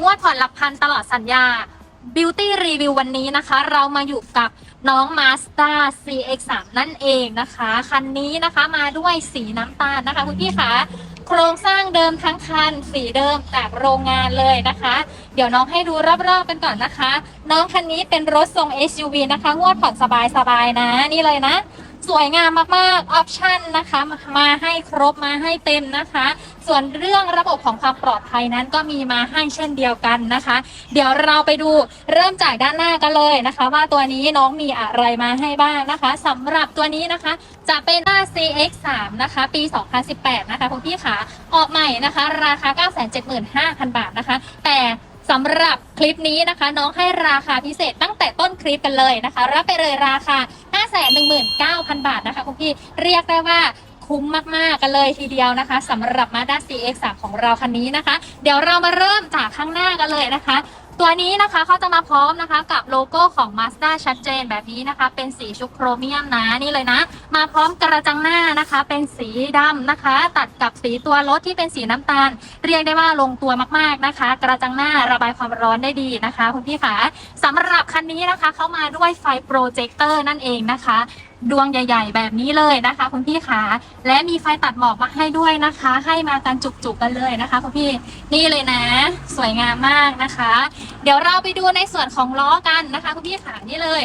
งวดผ่อนหลักพันตลอดสัญญา Beauty Review วันนี้นะคะ เรามาอยู่กับน้อง Mazda CX3 นั่นเองนะคะ คันนี้นะคะมาด้วยสีน้ำตาลนะคะคุณพี่คะโครงสร้างเดิมทั้งคัน สีเดิมจากโรงงานเลยนะคะ เดี๋ยวน้องให้ดูรอบๆกันก่อนนะคะ น้องคันนี้เป็นรถทรง SUV นะคะ งวดผ่อนสบายๆนะ นี่เลยนะ สวยงามมากๆออปชั่นนะคะมาให้ครบมาให้เต็มนะคะ ส่วนเรื่องระบบของความปลอดภัยนั้นก็มีมาให้เช่นเดียวกันนะคะ เดี๋ยวเราไปดูเริ่มจากด้านหน้ากันเลยนะคะ ว่าตัวนี้น้องมีอะไรมาให้บ้างนะคะสำหรับตัวนี้นะคะ จะเป็นหน้า CX3 นะคะ ปี 2018 นะคะคุณพี่ขาออกใหม่นะคะ ราคา 975,000 บาทนะคะ แต่สำหรับคลิปนี้นะคะ น้องให้ราคาพิเศษตั้งแต่ต้นคลิปกันเลยนะคะ รับไปเลยราคา 519,000 บาทนะคะคุณพี่เรียกได้ว่าคุ้มมาก ๆ กันเลยทีเดียวนะคะสำหรับ Mazda CX-3 ของเราคันนี้นะคะ เดี๋ยวเรามาเริ่มจากข้างหน้ากันเลยนะคะ ตัวนี้นะคะเขาจะมาพร้อมนะคะกับโลโก้ของ Mazda ชัดเจนแบบนี้นะคะ เป็นสีชุบโครเมียมนะนี่เลยนะ มาพร้อมกระจังหน้านะคะ เป็นสีดำนะคะ ตัดกับสีตัวรถที่เป็นสีน้ำตาล เรียกได้ว่าลงตัวมากๆนะคะ กระจังหน้าระบายความร้อนได้ดีนะคะคุณพี่ขาสำหรับคันนี้นะคะเขามาด้วยไฟโปรเจคเตอร์นั่นเองนะคะ ดวงใหญ่ ๆ แบบนี้เลยนะคะคุณพี่ขาและมีไฟตัดหมอกมาให้ด้วยนะคะ ให้มากันจุกๆกันเลยนะคะคุณพี่นี่เลยนะ สวยงามมากนะคะ เดี๋ยวเราไปดูในส่วนของล้อกันนะคะคุณพี่ขานี่เลย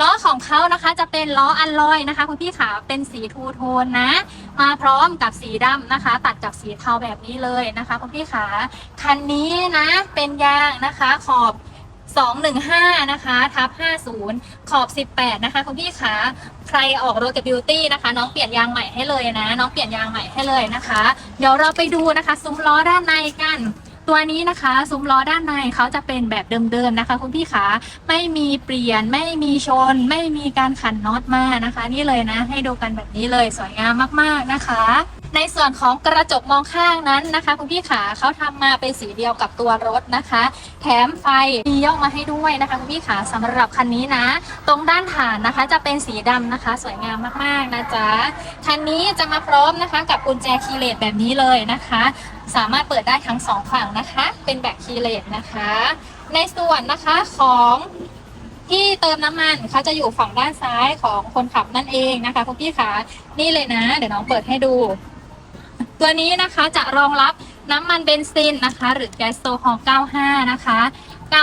ล้อของเขานะคะจะเป็นล้ออัลลอยนะคะคุณพี่ขาเป็นสีทูโทนนะ มาพร้อมกับสีดำนะคะ ตัดกับสีเทาแบบนี้เลยนะคะคุณพี่ขาคันนี้นะเป็นยางนะคะขอบ 215 นะคะทับ50 ขอบ 18 นะคะ คุณพี่ขาใครออกรถกับบิวตี้นะคะ น้องเปลี่ยนยางใหม่ให้เลยนะ น้องเปลี่ยนยางใหม่ให้เลยนะคะ เดี๋ยวเราไปดูนะคะซุ้มล้อด้านในกัน ตัวนี้นะคะซุ้มล้อด้านในเขาจะเป็นแบบเดิมๆนะคะ คุณพี่ขาไม่มีเปลี่ยนไม่มีชน ไม่มีการขันน็อตมานะคะ นี่เลยนะ ให้ดูกันแบบนี้เลยสวยงามมากๆนะคะ ในส่วนของกระจกมองข้างนั้นนะคะ คุณพี่ขาเขาทำมาเป็นสีเดียวกับตัวรถนะคะ แถมไฟมีย่องมาให้ด้วยนะคะคุณพี่ขาสำหรับคันนี้นะ ตรงด้านฐานนะคะจะเป็นสีดำนะคะ สวยงามมากๆนะจ๊ะคันนี้จะมาพร้อมนะคะ กับกุญแจคีเลสแบบนี้เลยนะคะ สามารถเปิดได้ทั้งสองฝั่งนะคะ เป็นแบบคีเลสนะคะ ในส่วนนะคะของที่เติมน้ำมันเขาจะอยู่ฝั่งด้านซ้ายของคนขับนั่นเองนะคะคุณพี่ขานี่เลยนะ เดี๋ยวน้องเปิดให้ดู ตัวนี้นะคะจะรองรับน้ำมันเบนซินนะคะ หรือแก๊สโซฮอล์95 นะคะ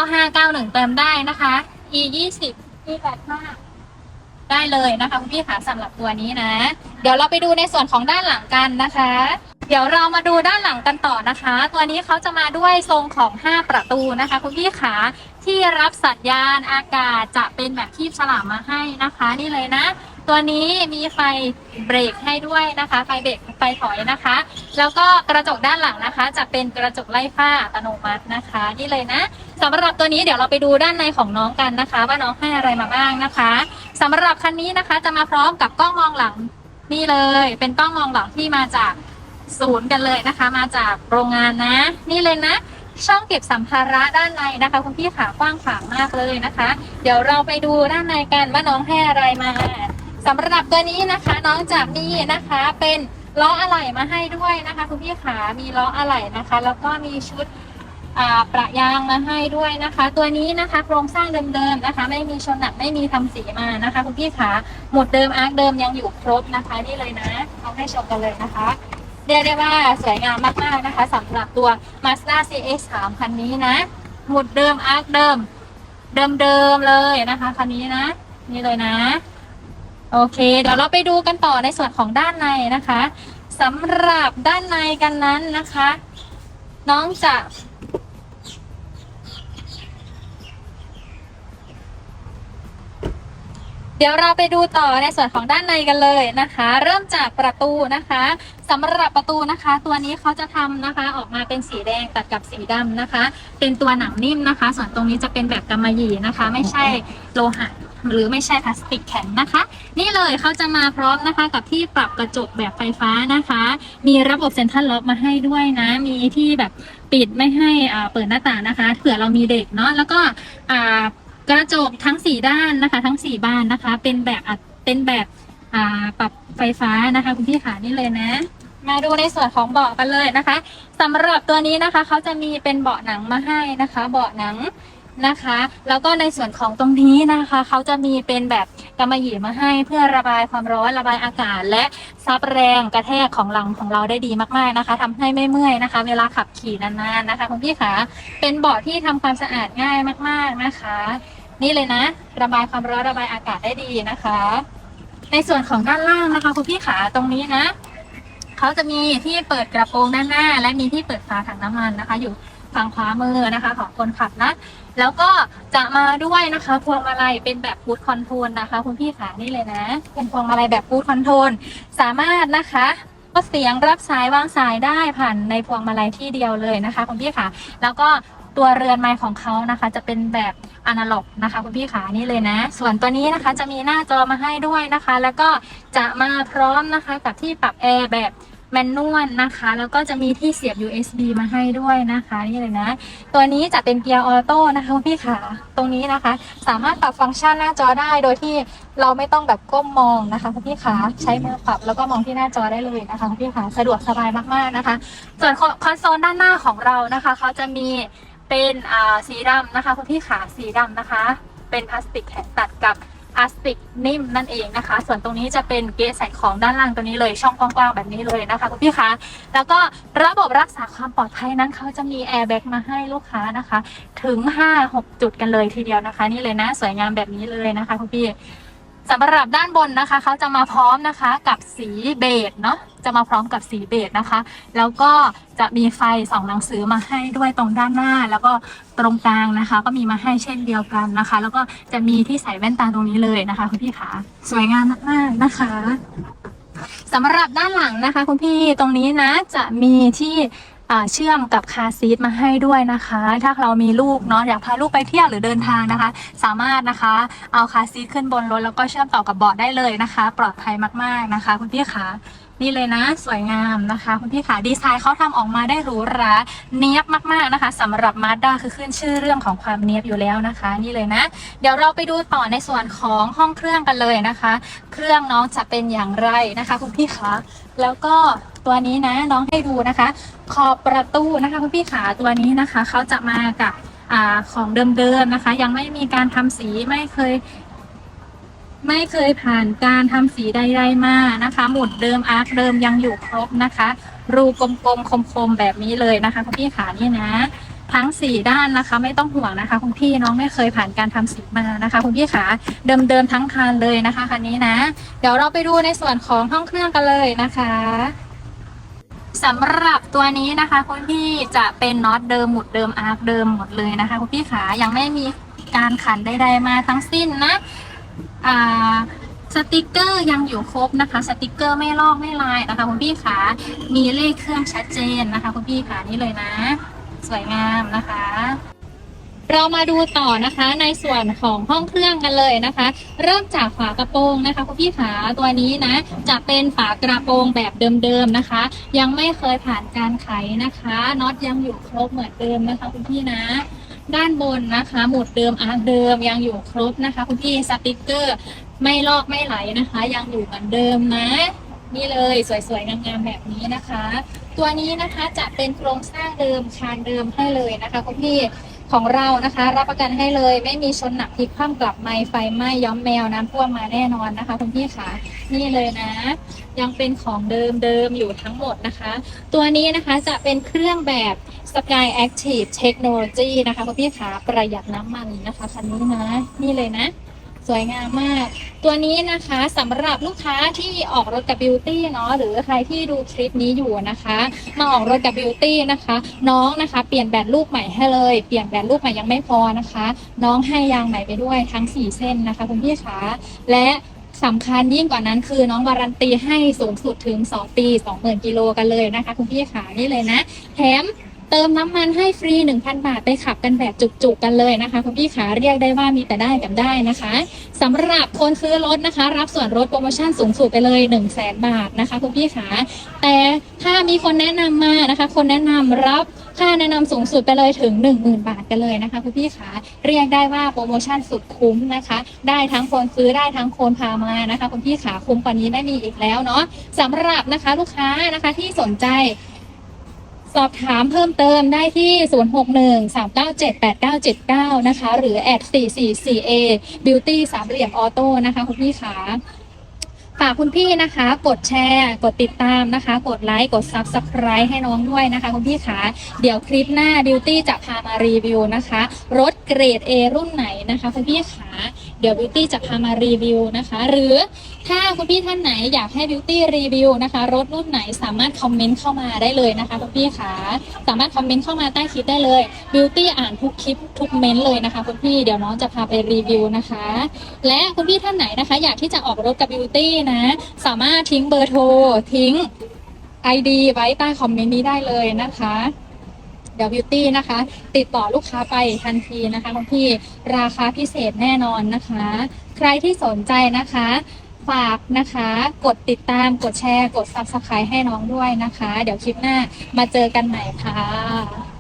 9591 เติมได้นะคะ e 20 e 85ได้เลยนะคะคุณพี่ขาสำหรับตัวนี้นะ เดี๋ยวเราไปดูในส่วนของด้านหลังกันนะคะ เดี๋ยวเรามาดูด้านหลังกันต่อนะคะ ตัวนี้เขาจะมาด้วยทรงของ 5 ประตูนะคะคุณพี่ขาที่รับสัญญาณอากาศจะเป็นแบบที่ฉลามมาให้นะคะ นี่เลยนะ ตัวนี้มีไฟเบรกให้ด้วยนะคะ ไฟเบรกไฟถอยนะคะ แล้วก็กระจกด้านหลังนะคะ จะเป็นกระจกไล่ฝ้าอัตโนมัตินะคะ นี่เลยนะสำหรับตัวนี้เดี๋ยวเราไปดูด้านในของน้องกันนะคะ ว่าน้องให้อะไรมาบ้างนะคะสำหรับคันนี้นะคะ จะมาพร้อมกับกล้องมองหลังนี่เลย เป็นกล้องมองหลังที่มาจากศูนย์กันเลยนะคะ มาจากโรงงานนะ นี่เลยนะช่องเก็บสัมภาระด้านในนะคะคุณพี่ขากว้างขวางมากเลยนะคะ เดี๋ยวเราไปดูด้านในกันว่าน้องให้อะไรมา สำหรับตัวนี้นะคะน้องจะมีนะคะเป็นล้ออะไหล่มาให้ด้วยนะคะคุณพี่ขามีล้ออะไหล่นะคะ แล้วก็มีชุดอ่าประยางมาให้ด้วยนะคะ ตัวนี้นะคะโครงสร้างเดิมๆนะคะ ไม่มีชนหนักไม่มีทำสีมานะคะคุณพี่ขาหมดเดิมอาร์คเดิมยังอยู่ครบนะคะนี่เลยนะเอาให้ชมกันเลยนะคะเรียกได้ว่าสวยงามมากๆนะคะสำหรับตัว Mazda CX-3 คันนี้นะ หมุดเดิมอาร์คเดิม เดิมๆเลยนะคะคันนี้นะ นี่เลยนะ โอเคเดี๋ยวเราไปดูกันต่อในส่วนของด้านในนะคะสำหรับด้านในกันนั้นนะคะ น้องจะเดี๋ยวเราไปดูต่อในส่วนของด้านในกันเลยนะคะ เริ่มจากประตูนะคะสำหรับประตูนะคะ ตัวนี้เขาจะทำนะคะออกมาเป็นสีแดงตัดกับสีดำนะคะ เป็นตัวหนังนิ่มนะคะ ส่วนตรงนี้จะเป็นแบบกำมะหยี่นะคะ ไม่ใช่โลหะ หรือไม่ใช่พลาสติกแข็งนะคะ นี่เลยเขาจะมาพร้อมนะคะ กับที่ปรับกระจกแบบไฟฟ้านะคะ มีระบบเซ็นทรัลล็อกมาให้ด้วยนะ มีที่แบบปิดไม่ให้เปิดหน้าต่างนะคะเผื่อเรามีเด็กเนาะแล้วก็กระจกทั้งสี่ด้านนะคะ ทั้งสี่บานนะคะ เป็นแบบเป็นแบบปรับไฟฟ้านะคะ คุณพี่ขานี่เลยนะมาดูในส่วนของเบาะกันเลยนะคะสำหรับตัวนี้นะคะเขาจะมีเป็นเบาะหนังมาให้นะคะ เบาะหนัง นะคะ แล้วก็ในส่วนของตรงนี้นะคะ เขาจะมีเป็นแบบกำมะหยี่มาให้เพื่อระบายความร้อนระบายอากาศ และซับแรงกระแทกของหลังของเราได้ดีมากๆนะคะทำให้ไม่เมื่อยนะคะ เวลาขับขี่นานๆนะคะคุณพี่คะเป็นเบาะที่ทำความสะอาดง่ายมากๆนะคะ นี่เลยนะ ระบายความร้อนระบายอากาศได้ดีนะคะ ในส่วนของด้านล่างนะคะคุณพี่ขาตรงนี้นะเขาจะมีที่เปิดกระโปรงด้านหน้า และมีที่เปิดฝาถังน้ำมันนะคะ อยู่ฝั่งขวามือนะคะ ของคนขับนะ แล้วก็จะมาด้วยนะคะพวงมาลัยเป็นแบบฟูดคอนโทรลนะคะ คุณพี่ขานี่เลยนะ เป็นพวงมาลัยแบบฟูดคอนโทรลสามารถนะคะก็เสียงรับสายวางสายได้ผ่านในพวงมาลัยที่เดียวเลยนะคะคุณพี่ขาแล้วก็ตัวเรือนไม้ของเขานะคะ จะเป็นแบบอนาล็อกนะคะคุณพี่ขานี่เลยนะ ส่วนตัวนี้นะคะจะมีหน้าจอมาให้ด้วยนะคะ แล้วก็จะมาพร้อมนะคะกับที่ปรับแอร์แบบ แมนนวลนะคะ แล้วก็จะมีที่เสียบ USB มาให้ด้วยนะคะนี่เลยนะ ตัวนี้จะเป็นเกียร์ออโต้นะคะคุณพี่ขาตรงนี้นะคะ สามารถปรับฟังก์ชันหน้าจอได้โดยที่เราไม่ต้องแบบก้มมองนะคะคุณพี่ขาใช้มือปรับแล้วก็มองที่หน้าจอได้เลยนะคะคุณพี่ขาสะดวกสบายมากๆนะคะ ส่วนคอนโซลด้านหน้าของเรานะคะเขาจะมีเป็นสีดำนะคะคุณพี่ขาสีดำนะคะ เป็นพลาสติกแข็งตัดกับ พลาสติกนิ่มนั่นเองนะคะ ส่วนตรงนี้จะเป็นเกสใส่ของด้านล่างตรงนี้เลยช่องกว้างๆแบบนี้เลยนะคะคุณพี่คะแล้วก็ระบบรักษาความปลอดภัยนั้นเขาจะมีแอร์แบ็กมาให้ลูกค้านะคะ ถึง 5-6 จุดกันเลยทีเดียวนะคะ นี่เลยนะ สวยงามแบบนี้เลยนะคะคุณพี่ สำหรับด้านบนนะคะเขาจะมาพร้อมนะคะกับสีเบจเนาะจะมาพร้อมกับสีเบจนะคะ แล้วก็จะมีไฟสองหนังสือมาให้ด้วยตรงด้านหน้า แล้วก็ตรงกลางนะคะ ก็มีมาให้เช่นเดียวกันนะคะ แล้วก็จะมีที่ใส่แว่นตาตรงนี้เลยนะคะคุณพี่ขาสวยงามมากๆนะคะสำหรับด้านหลังนะคะ คุณพี่ตรงนี้นะจะมีที่ เชื่อมกับคาซีทมาให้ด้วยนะคะ ถ้าเรามีลูกเนาะอยากพาลูกไปเที่ยวหรือเดินทางนะคะ สามารถนะคะเอาคาซีทขึ้นบนรถแล้วก็เชื่อมต่อกับเบาะได้เลยนะคะ ปลอดภัยมากๆนะคะ คุณพี่ขานี่เลยนะ สวยงามนะคะ คุณพี่ขาดีไซน์เขาทำออกมาได้หรูหราเนี้ยบมากๆนะคะสำหรับมาด้าคือขึ้นชื่อเรื่องของความเนี้ยบอยู่แล้วนะคะ นี่เลยนะ เดี๋ยวเราไปดูต่อในส่วนของห้องเครื่องกันเลยนะคะ เครื่องน้องจะเป็นอย่างไรนะคะ คุณพี่ขาแล้วก็ ตัวนี้นะน้องให้ดูนะคะ ขอบประตูนะคะคุณพี่ขาตัวนี้นะคะเขาจะมากับอของเดิมๆนะคะ ยังไม่มีการทำสีไม่เคย ไม่เคยผ่านการทำสีใดๆมานะคะ หมุดเดิมอาร์คเดิมยังอยู่ครบนะคะ รูกลมๆคมๆแบบนี้เลยนะคะคุณพี่ขานี่นะทั้งสี่ด้านนะคะ ไม่ต้องห่วงนะคะคุณพี่น้องไม่เคยผ่านการทำสีมานะคะคุณพี่ขาเดิมๆทั้งคันเลยนะคะคันนี้นะ เดี๋ยวเราไปดูในส่วนของห้องเครื่องกันเลยนะคะ สำหรับตัวนี้นะคะคุณพี่จะเป็นน็อตเดิมหมุดเดิมอาร์คเดิมหมดเลยนะคะคุณพี่ขายังไม่มีการขันใดๆมาทั้งสิ้นนะอ่าสติกเกอร์ยังอยู่ครบนะคะ สติกเกอร์ไม่ลอกไม่ลายนะคะคุณพี่ขามีเลขเครื่องชัดเจนนะคะคุณพี่ขานี่เลยนะ สวยงามนะคะ เรามาดูต่อนะคะในส่วนของห้องเครื่องกันเลยนะคะ เริ่มจากฝากระโปรงนะคะคุณพี่ขาตัวนี้นะ จะเป็นฝากระโปรงแบบเดิมๆนะคะ ยังไม่เคยผ่านการไขนะคะน็อตยังอยู่ครบเหมือนเดิมนะคะคุณพี่นะด้านบนนะคะ หมุดเดิมอาร์เดิมยังอยู่ครบนะคะ คุณพี่สติกเกอร์ไม่ลอกไม่ไหลนะคะ ยังอยู่เหมือนเดิมนะ นี่เลยสวยๆงามๆแบบนี้นะคะ ตัวนี้นะคะจะเป็นโครงสร้างเดิมคานเดิมให้เลยนะคะคุณพี่ ของเรานะคะ รับประกันให้เลย ไม่มีชนหนักพลิกคว่ำกลับไม้ไฟไหม้ย้อมแมวน้ำท่วมมาแน่นอนนะคะคุณพี่ค่ะนี่เลยนะ ยังเป็นของเดิมเดิมอยู่ทั้งหมดนะคะ ตัวนี้นะคะจะเป็นเครื่องแบบ Sky Active Technology นะคะคุณพี่ขาประหยัดน้ำมันนะคะคันนี้นะ นี่เลยนะ สวยงามมาก ตัวนี้นะคะสำหรับลูกค้าที่ออกรถกับบิวตี้เนาะหรือใครที่ดูคลิปนี้อยู่นะคะ มาออกรถกับบิวตี้นะคะ น้องนะคะ เปลี่ยนแบตลูกใหม่ให้เลยเปลี่ยนแบตลูกใหม่ยังไม่พอนะคะ น้องให้ยางใหม่ไปด้วยทั้ง 4 เส้นนะคะคุณพี่ขาและสำคัญยิ่งกว่านั้นคือน้องการันตีให้สูงสุดถึง 2 ปี 20,000 กิโลกันเลยนะคะ คุณพี่ขานี่เลยนะแถม เติมน้ำมันให้ฟรี 1,000 บาทไปขับกันแบบจุกๆกันเลยนะคะคุณพี่ขาเรียกได้ว่ามีแต่ได้กับได้นะคะสำหรับคนซื้อรถนะคะ รับส่วนลดโปรโมชั่นสูงสุดไปเลย 1 0 0 0 0แบาทนะคะคุณพี่ขาแต่ถ้ามีคนแนะนำมานะคะ คนแนะนำรับค่าแนะนำสูงสุดไปเลยถึง 10,000 บาทกันเลยนะคะคุณพี่ขาเรียกได้ว่าโปรโมชั่นสุดคุ้มนะคะ ได้ทั้งคนซื้อได้ทั้งคนพามานะคะคุณพี่ขาคุ้มกว่านี้ไม่มีอีกแล้วเนาะสำหรับนะคะลูกค้านะคะที่สนใจ สอบถามเพิ่มเติมได้ที่ 0613978979 นะคะ หรือแอด 444A Beauty สามเหลี่ยมออโต้นะคะ คุณพี่ขาฝากคุณพี่นะคะ กดแชร์ กดติดตามนะคะ กดไลค์ กด Subscribe ให้น้องด้วยนะคะ คุณพี่ขาเดี๋ยวคลิปหน้า Beauty จะพามารีวิวนะคะ รถเกรด A รุ่นไหนนะคะ คุณพี่ขา เดี๋ยว Beauty จะพามารีวิวนะคะ หรือถ้าคุณพี่ท่านไหนอยากให้ Beauty รีวิวนะคะ รถรุ่นไหนสามารถคอมเมนต์เข้ามาได้เลยนะคะคุณพี่ขาสามารถคอมเมนต์เข้ามาใต้คลิปได้เลย Beauty อ่านทุกคลิปทุกเมนต์เลยนะคะคุณพี่เดี๋ยวน้องจะพาไปรีวิวนะคะ และคุณพี่ท่านไหนนะคะ อยากที่จะออกรถกับ Beauty นะ สามารถทิ้งเบอร์โทรทิ้ง ID ไว้ใต้คอมเมนต์นี้ได้เลยนะคะ เดี๋ยว Beauty นะคะ ติดต่อลูกค้าไปทันทีนะคะคุณพี่ราคาพิเศษแน่นอนนะคะ ใครที่สนใจนะคะฝากนะคะ กดติดตามกดแชร์ กด Subscribe ให้น้องด้วยนะคะ เดี๋ยวคลิปหน้ามาเจอกันใหม่ค่ะ